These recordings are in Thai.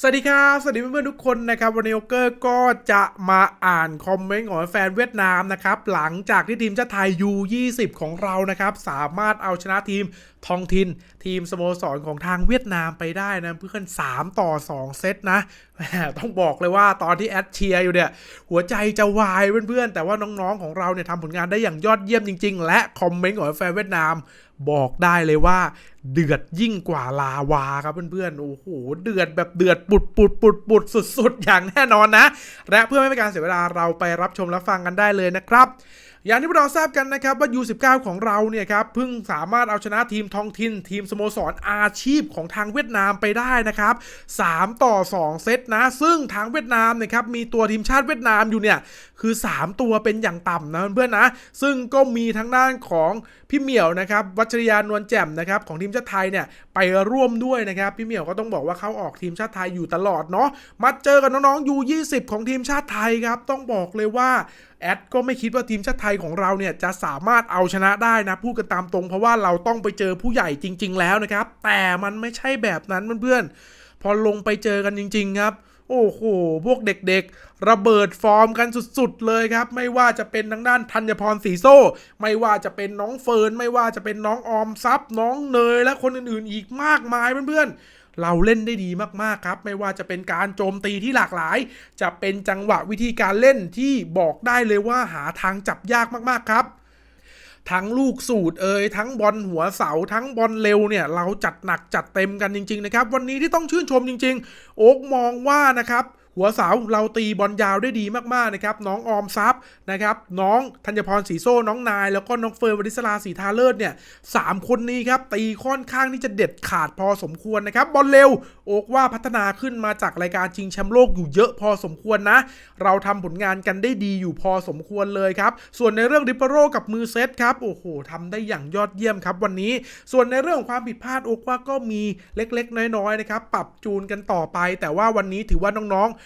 สวัสดีครับ สวัสดีเพื่อนๆทุกคนนะครับ วันนี้โอเกอร์ก็จะมาอ่านคอมเมนต์ของแฟนเวียดนามนะครับ หลังจากที่ทีมชาติไทย U20 ของเรานะครับ สามารถเอาชนะทีมทองทิน ทีมสโมสรของทางเวียดนามไปได้นะเพื่อน3ต่อ 2 เซตนะ ต้องบอกเลยว่าตอนที่แอดเชียร์อยู่เนี่ย หัวใจจะวายเพื่อนๆ แต่ว่าน้องๆของเราเนี่ยทำผลงานได้อย่างยอดเยี่ยมจริง ๆ และคอมเมนต์ของแฟนเวียดนาม บอกได้เลยว่า เดือดยิ่งกว่าลาวาครับเพื่อนๆ โอ้โห เดือดแบบเดือดปุดปุดปุดปุดสุด ๆ อย่างแน่นอนนะ และเพื่อไม่เป็นการเสียเวลาเราไปรับชมและฟังกันได้เลยนะครับ อย่างที่พวกเราทราบกันนะครับว่า U19 ของเราเนี่ยครับเพิ่งสามารถเอาชนะทีมท้องถิ่นทีมสโมสรอาชีพของทางเวียดนามไปได้นะครับ 3 ต่อ 2 เซตนะ ซึ่งทางเวียดนามนะครับมีตัวทีมชาติเวียดนามอยู่เนี่ยคือ 3 ตัวเป็นอย่างต่ำนะเพื่อนๆนะ ซึ่งก็มีทั้งด้านของพี่เหมียวนะครับวัชรยานวลแจ่มนะครับของทีมชาติไทยเนี่ยไปร่วมด้วยนะครับพี่เหมียวก็ต้องบอกว่าเขาออกทีมชาติไทยอยู่ตลอดเนาะมาเจอกับน้องๆ U20 ของทีมชาติไทยครับต้องบอกเลยว่าแอดก็ไม่คิดว่าทีมชาติไทยของเราเนี่ยจะสามารถเอาชนะได้นะ พูดกันตามตรงเพราะว่าเราต้องไปเจอผู้ใหญ่จริง ๆ แล้วนะครับ แต่มันไม่ใช่แบบนั้นเพื่อนๆพอลงไปเจอกันจริง ๆ ครับ โอ้โห พวกเด็กๆ ระเบิดฟอร์มกันสุดๆ เลยครับ ไม่ว่าจะเป็นทางด้านธัญพรสีโซ่ ไม่ว่าจะเป็นน้องเฟิร์น ไม่ว่าจะเป็นน้องออมทรัพย์น้องเนยและคนอื่นๆ อีกมากมายเพื่อนๆ เราเล่นได้ดีมากๆครับ ไม่ว่าจะเป็นการโจมตีที่หลากหลาย จะเป็นจังหวะวิธีการเล่นที่บอกได้เลยว่าหาทางจับยากมากๆครับทั้งลูกสูตรเอ่ยทั้งบอลหัวเสาทั้งบอลเร็วเนี่ยเราจัดหนักจัดเต็มกันจริง ๆ นะครับ วันนี้ที่ต้องชื่นชมจริง ๆ โอ๊กมองว่านะครับ หัวเสาเราตีบอลยาวได้ดีมากๆนะครับน้องออมทรัพย์นะครับน้องธัญพรสีโซ่น้องนาย แล้วก็น้องเฟิร์นวริศราสีทาเลิศเนี่ยสามคนนี้ครับตีค่อนข้างที่จะเด็ดขาดพอสมควรนะครับบอลเร็วโอกว่าพัฒนาขึ้นมาจากรายการชิงแชมป์โลกอยู่เยอะพอสมควรนะ เราทำผลงานกันได้ดีอยู่พอสมควรเลยครับส่วนในเรื่องริปเปโรกับมือเซตครับโอ้โหทำได้อย่างยอดเยี่ยมครับวันนี้ ส่วนในเรื่องของความผิดพลาดโอกว่าก็มีเล็กๆ น้อยๆนะครับปรับจูนกันต่อไป แต่ว่าวันนี้ถือว่าน้องๆ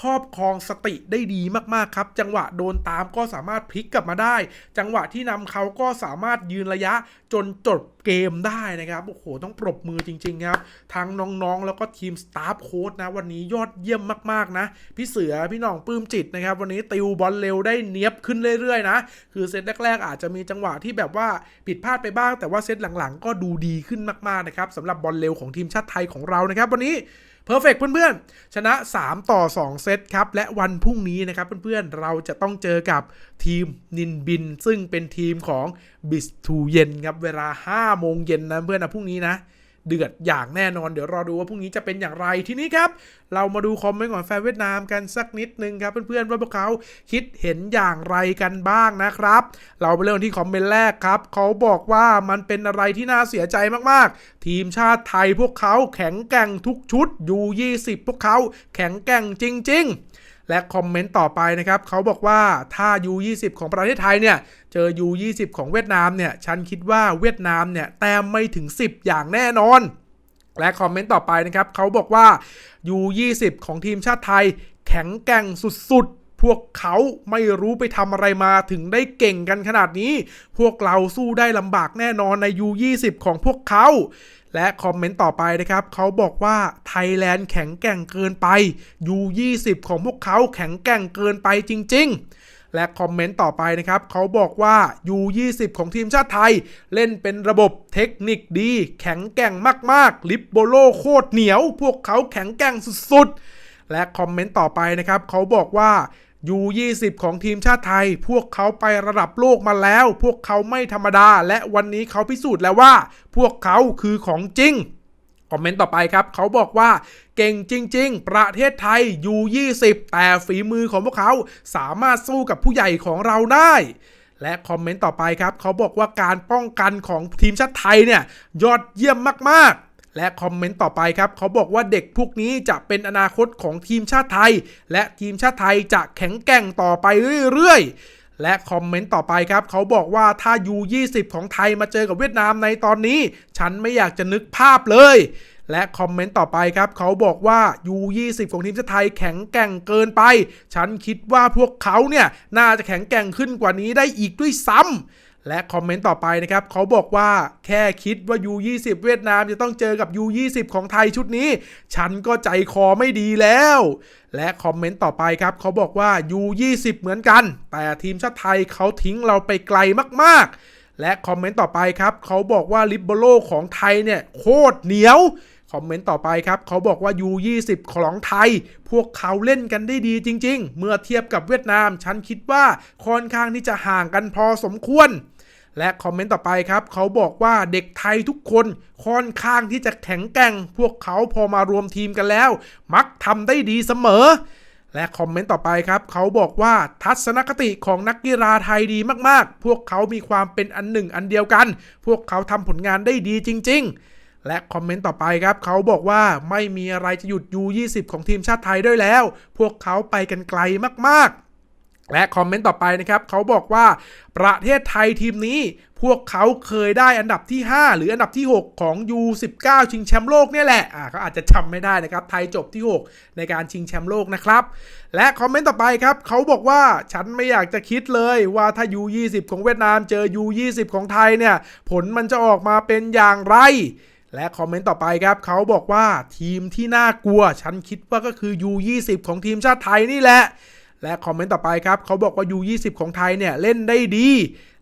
ครอบครองสติได้ดีมากๆครับ จังหวะโดนตามก็สามารถพลิกกลับมาได้ จังหวะที่นำเขาก็สามารถยืนระยะจนจบเกมได้นะครับโอ้โหต้องปรบมือจริงๆครับทั้งน้องๆ แล้วก็ทีมสตาฟโค้ดนะ วันนี้ยอดเยี่ยมมากๆนะ พี่เสือพี่น้องปลื้มจิตนะครับ วันนี้ติวบอลเร็วได้เนียบขึ้นเรื่อยๆนะ คือเซตแรกๆ อาจจะมีจังหวะที่แบบว่าผิดพลาดไปบ้าง แต่ว่าเซตหลังๆ ก็ดูดีขึ้นมากๆนะครับสำหรับบอลเร็วของทีมชาติไทยของเรานะครับ วันนี้เพอร์เฟกเพื่อนๆชนะ 3 ต่อ 2เซตครับ และวันพรุ่งนี้นะครับเพื่อนๆ เราจะต้องเจอกับทีมนินบิน ซึ่งเป็นทีมของบิสทูเย็นครับ เวลา 5 โมงเย็นนะเพื่อนนะพรุ่งนี้นะ เดือดอย่างแน่นอนเดี๋ยวรอดูว่าพรุ่งนี้จะเป็นอย่างไรทีนี้ครับ เรามาดูคอมเมนต์ของแฟนเวียดนามกันสักนิดนึงครับเพื่อนๆว่าพวกเขาคิดเห็นอย่างไรกันบ้างนะครับ เราไปเริ่มที่คอมเมนต์แรกครับเขาบอกว่ามันเป็นอะไรที่น่าเสียใจมากๆ ทีมชาติไทยพวกเขาแข็งแกร่งทุกชุดยู20พวกเขาแข็งแกร่งจริง ๆ และคอมเมนต์ต่อไปนะครับเขาบอกว่าถ้า U20 ของประเทศไทยเนี่ยเจอ U20 ของเวียดนามเนี่ยฉันคิดว่าเวียดนามเนี่ยแต้มไม่ถึง 10 อย่างแน่นอน และคอมเมนต์ต่อไปนะครับเขาบอกว่า U20 ของทีมชาติไทย แข็งแกร่งสุดๆ พวกเขาไม่รู้ไปทำอะไรมาถึงได้เก่งกันขนาดนี้ พวกเราสู้ได้ลำบากแน่นอนใน U20 ของพวกเขา และคอมเมนต์ต่อไปนะครับ เขาบอกว่าไทยแลนด์แข็งแกร่งเกินไป U20 ของพวกเขาแข็งแกร่งเกินไปจริง ๆและคอมเมนต์ต่อไปนะครับ เขาบอกว่า U20 ของทีมชาติไทย เล่นเป็นระบบเทคนิคดี แข็งแกร่งมาก ๆ ลิปโบโลโคตรเหนียว พวกเขาแข็งแกร่งสุด ๆ และคอมเมนต์ต่อไปนะครับ เขาบอกว่า U20 ของทีมชาติไทย พวกเขาไประดับโลกมาแล้ว พวกเขาไม่ธรรมดา และวันนี้เขาพิสูจน์แล้วว่า พวกเขาคือของจริงคอมเมนต์ต่อไปครับ เขาบอกว่าเก่งจริง ๆ ประเทศไทย U20 แต่ฝีมือของพวกเขาสามารถสู้กับผู้ใหญ่ของเราได้และคอมเมนต์ต่อไปครับ เขาบอกว่าการป้องกันของทีมชาติไทยเนี่ย ยอดเยี่ยมมากๆ และคอมเมนต์ต่อไปครับเขาบอกว่าเด็กพวกนี้จะเป็นอนาคตของทีมชาติไทย และทีมชาติไทยจะแข็งแกร่งต่อไปเรื่อยๆ และคอมเมนต์ต่อไปครับเขาบอกว่าถ้า U20 ของไทยมาเจอกับเวียดนามในตอนนี้ ฉันไม่อยากจะนึกภาพเลยและคอมเมนต์ต่อไปครับ เขาบอกว่า U20 ของทีมชาติไทยแข็งแกร่งเกินไป ฉันคิดว่าพวกเขาเนี่ย น่าจะแข็งแกร่งขึ้นกว่านี้ได้อีกด้วยซ้ำ และคอมเมนต์ต่อไปนะครับเขาบอกว่าแค่คิดว่า U20 เวียดนามจะต้องเจอกับ U20 ของไทยชุดนี้ ฉันก็ใจคอไม่ดีแล้ว และคอมเมนต์ต่อไปครับเขาบอกว่า U20 เหมือนกัน แต่ทีมชาติไทยเขาทิ้งเราไปไกลมากๆ และคอมเมนต์ต่อไปครับเขาบอกว่าลิเบโรของไทยเนี่ยโคตรเหนียวคอมเมนต์ต่อไปครับเขาบอกว่า U20 ของไทย พวกเขาเล่นกันได้ดีจริง ๆ เมื่อเทียบกับเวียดนาม ฉันคิดว่าค่อนข้างที่จะห่างกันพอสมควร และคอมเมนต์ต่อไปครับ เขาบอกว่าเด็กไทยทุกคนค่อนข้างที่จะแข็งแกร่ง พวกเขาพอมารวมทีมกันแล้ว มักทำได้ดีเสมอ และคอมเมนต์ต่อไปครับ เขาบอกว่าทัศนคติของนักกีฬาไทยดีมากๆ พวกเขามีความเป็นอันหนึ่งอันเดียวกัน พวกเขาทำผลงานได้ดีจริง ๆและคอมเมนต์ต่อไปครับ เขาบอกว่าไม่มีอะไรจะหยุด U20 ของทีมชาติไทยด้วยแล้ว พวกเขาไปกันไกลมากๆ และคอมเมนต์ต่อไปนะครับเขาบอกว่าประเทศไทยทีมนี้พวกเขาเคยได้อันดับที่ 5 หรืออันดับที่ 6 ของ U19 ชิงแชมป์โลกเนี่ยแหละอ่าเขาอาจจะจำไม่ได้นะครับ ไทยจบที่ 6 ในการชิงแชมป์โลกนะครับ และคอมเมนต์ต่อไปครับเขาบอกว่าฉันไม่อยากจะคิดเลยว่าถ้า U20 ของเวียดนามเจอ U20 ของไทยเนี่ย ผลมันจะออกมาเป็นอย่างไรและคอมเมนต์ต่อไปครับเขาบอกว่าทีมที่น่ากลัว ฉันคิดว่าก็คือ U20 ของทีมชาติไทยนี่แหละ และคอมเมนต์ต่อไปครับเขาบอกว่า U20 ของไทยเนี่ยเล่นได้ดี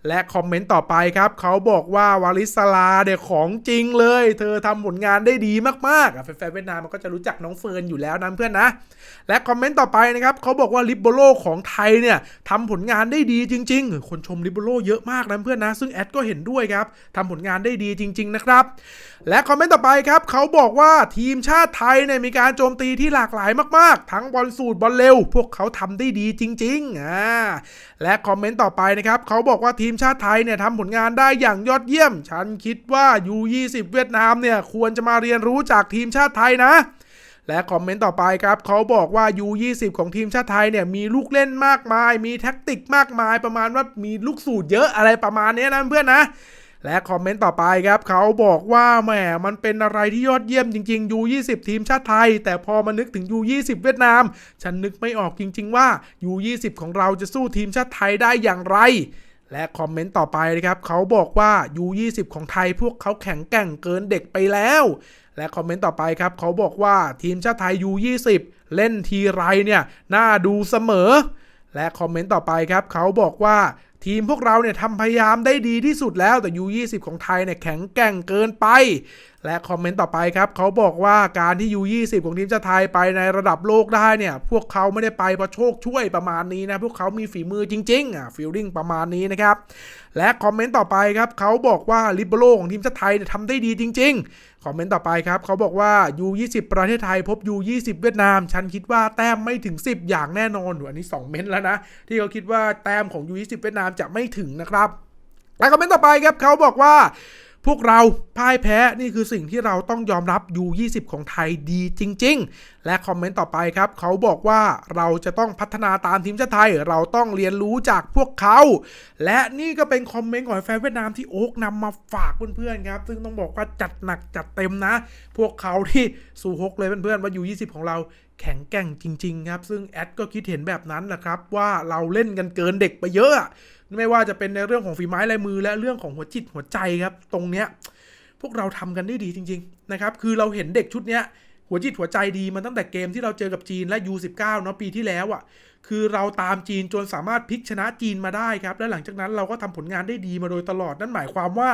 และคอมเมนต์ต่อไปครับ เขาบอกว่าวาลิสลาเด็กของจริงเลย เธอทำผลงานได้ดีมากๆแฟนๆเวียดนามมันก็จะรู้จักน้องเฟิร์นอยู่แล้วนะเพื่อนนะ และคอมเมนต์ต่อไปนะครับเขาบอกว่าลิเบโรของไทยเนี่ยทำผลงานได้ดีจริง ๆ คนชมลิเบโรเยอะมากนะเพื่อนนะ ซึ่งแอดก็เห็นด้วยครับทำผลงานได้ดีจริง ๆ นะครับ และคอมเมนต์ต่อไปครับเขาบอกว่าทีมชาติไทยเนี่ยมีการโจมตีที่หลากหลายมากๆ ทั้งบอลสูตรบอลเร็ว พวกเขาทำได้ดีจริงๆอ่าและคอมเมนต์ต่อไปนะครับเขาบอกว่าทีมชาติไทยเนี่ยทำผลงานได้อย่างยอดเยี่ยม ฉันคิดว่า U20 เวียดนามเนี่ยควรจะมาเรียนรู้จากทีมชาติไทยนะ และคอมเมนต์ต่อไปครับ เขาบอกว่า U20 ของทีมชาติไทยเนี่ยมีลูกเล่นมากมาย มีแท็กติกมากมาย ประมาณว่ามีลูกสูตรเยอะอะไรประมาณนี้นะเพื่อนนะและคอมเมนต์ต่อไปครับ เขาบอกว่าแหมมันเป็นอะไรที่ยอดเยี่ยมจริงๆ U20 ทีมชาติไทย แต่พอมานึกถึง U20 เวียดนาม ฉันนึกไม่ออกจริง ๆ ว่า U20 ของเราจะสู้ทีมชาติไทยได้อย่างไร และคอมเมนต์ต่อไปนะครับเขาบอกว่า U20 ของไทยพวกเขาแข็งแกร่งเกินเด็กไปแล้ว และคอมเมนต์ต่อไปครับเขาบอกว่าทีมชาติไทย U20 เล่นทีไรเนี่ยน่าดูเสมอ และคอมเมนต์ต่อไปครับเขาบอกว่าทีมพวกเราเนี่ยทำพยายามได้ดีที่สุดแล้วแต่ U20 ของไทยเนี่ยแข็งแกร่งเกินไป และคอมเมนต์ต่อไปครับเขาบอกว่าการที่ U20 ของทีมชาติไทยไปในระดับโลกได้เนี่ย พวกเขาไม่ได้ไปเพราะโชคช่วยประมาณนี้นะ พวกเขามีฝีมือจริง ๆ อะฟิลลิ่งประมาณนี้นะครับ และคอมเมนต์ต่อไปครับเขาบอกว่าลิเบโรของทีมชาติไทยทำได้ดีจริง ๆ คอมเมนต์ต่อไปครับเขาบอกว่า U20 ประเทศไทยพบ U20 เวียดนาม ฉันคิดว่าแต้มไม่ถึง 10 อย่างแน่นอนอันนี้ 2 เม้นต์แล้วนะ ที่เขาคิดว่าแต้มของ U20 เวียดนามจะไม่ถึงนะครับและคอมเมนต์ต่อไปครับเขาบอกว่า พวกเราพ่ายแพ้นี่คือสิ่งที่เราต้องยอมรับ U20 ของไทยดีจริง และคอมเมนต์ต่อไปครับ เขาบอกว่าเราจะต้องพัฒนาตามทีมชาติไทย เราต้องเรียนรู้จากพวกเขา และนี่ก็เป็นคอมเมนต์ของแฟนเวียดนามที่โอ๊กนำมาฝากเพื่อนๆครับ ซึ่งต้องบอกว่าจัดหนักจัดเต็มนะ พวกเขาที่สู่ฮกเลยเพื่อนๆว่า U20 ของเราแข็งแกร่งจริง ๆ ครับ ซึ่งแอดก็คิดเห็นแบบนั้นนะครับ ว่าเราเล่นกันเกินเด็กไปเยอะ ไม่ว่าจะเป็นในเรื่องของฝีไม้ลายมือ และเรื่องของหัวจิตหัวใจครับ ตรงเนี้ยพวกเราทำกันได้ดีจริง ๆ นะครับ คือเราเห็นเด็กชุดเนี้ย หัวจิตหัวใจดีมันตั้งแต่เกมที่เราเจอกับจีนและ U19 เนาะปีที่แล้วอะ่ะ คือเราตามจีนจนสามารถพลิกชนะจีนมาได้ครับ และหลังจากนั้นเราก็ทำผลงานได้ดีมาโดยตลอดนั่นหมายความว่า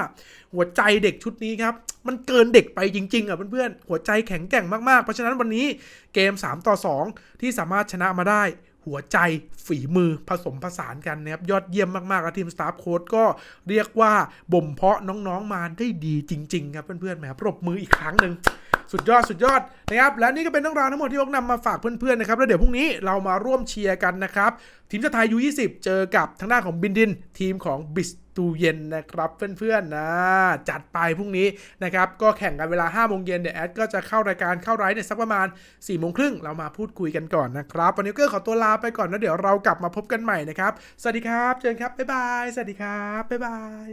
หัวใจเด็กชุดนี้ครับ มันเกินเด็กไปจริง ๆอะเพื่อนๆหัวใจแข็งแกร่งมากๆเพราะฉะนั้นวันนี้เกม 3 ต่อ 2 ที่สามารถชนะมาได้หัวใจฝีมือผสมผสานกันนะครับ ยอดเยี่ยมมากๆและทีมสตาฟโค้ดก็เรียกว่าบ่มเพาะน้องๆมาได้ดีจริง ๆ ครับ เพื่อนๆแหมปรบมืออีกครั้งหนึ่ง สุดยอดสุดยอดนะครับและนี่ก็เป็นเรื่องราวทั้งหมดที่พวกนำมาฝากเพื่อนๆนะครับแล้วเดี๋ยวพรุ่งนี้เรามาร่วมเชียร์กันนะครับทีมชาติไทย U20 เจอกับทางด้านของบินดิน ทีมของบิสตูเย็นนะครับเพื่อนๆนะจัดไปพรุ่งนี้นะครับก็แข่งกันเวลา5โมงเย็นเดี๋ยวแอดก็จะเข้ารายการเข้าไลฟ์เนี่ยสักประมาณ4โมงครึ่งเรามาพูดคุยกันก่อนนะครับวันนี้ก็ขอตัวลาไปก่อนแล้วเดี๋ยวเรากลับมาพบกันใหม่นะครับ สวัสดีครับ เจอกันครับบ๊ายบายสวัสดีครับบ๊ายบาย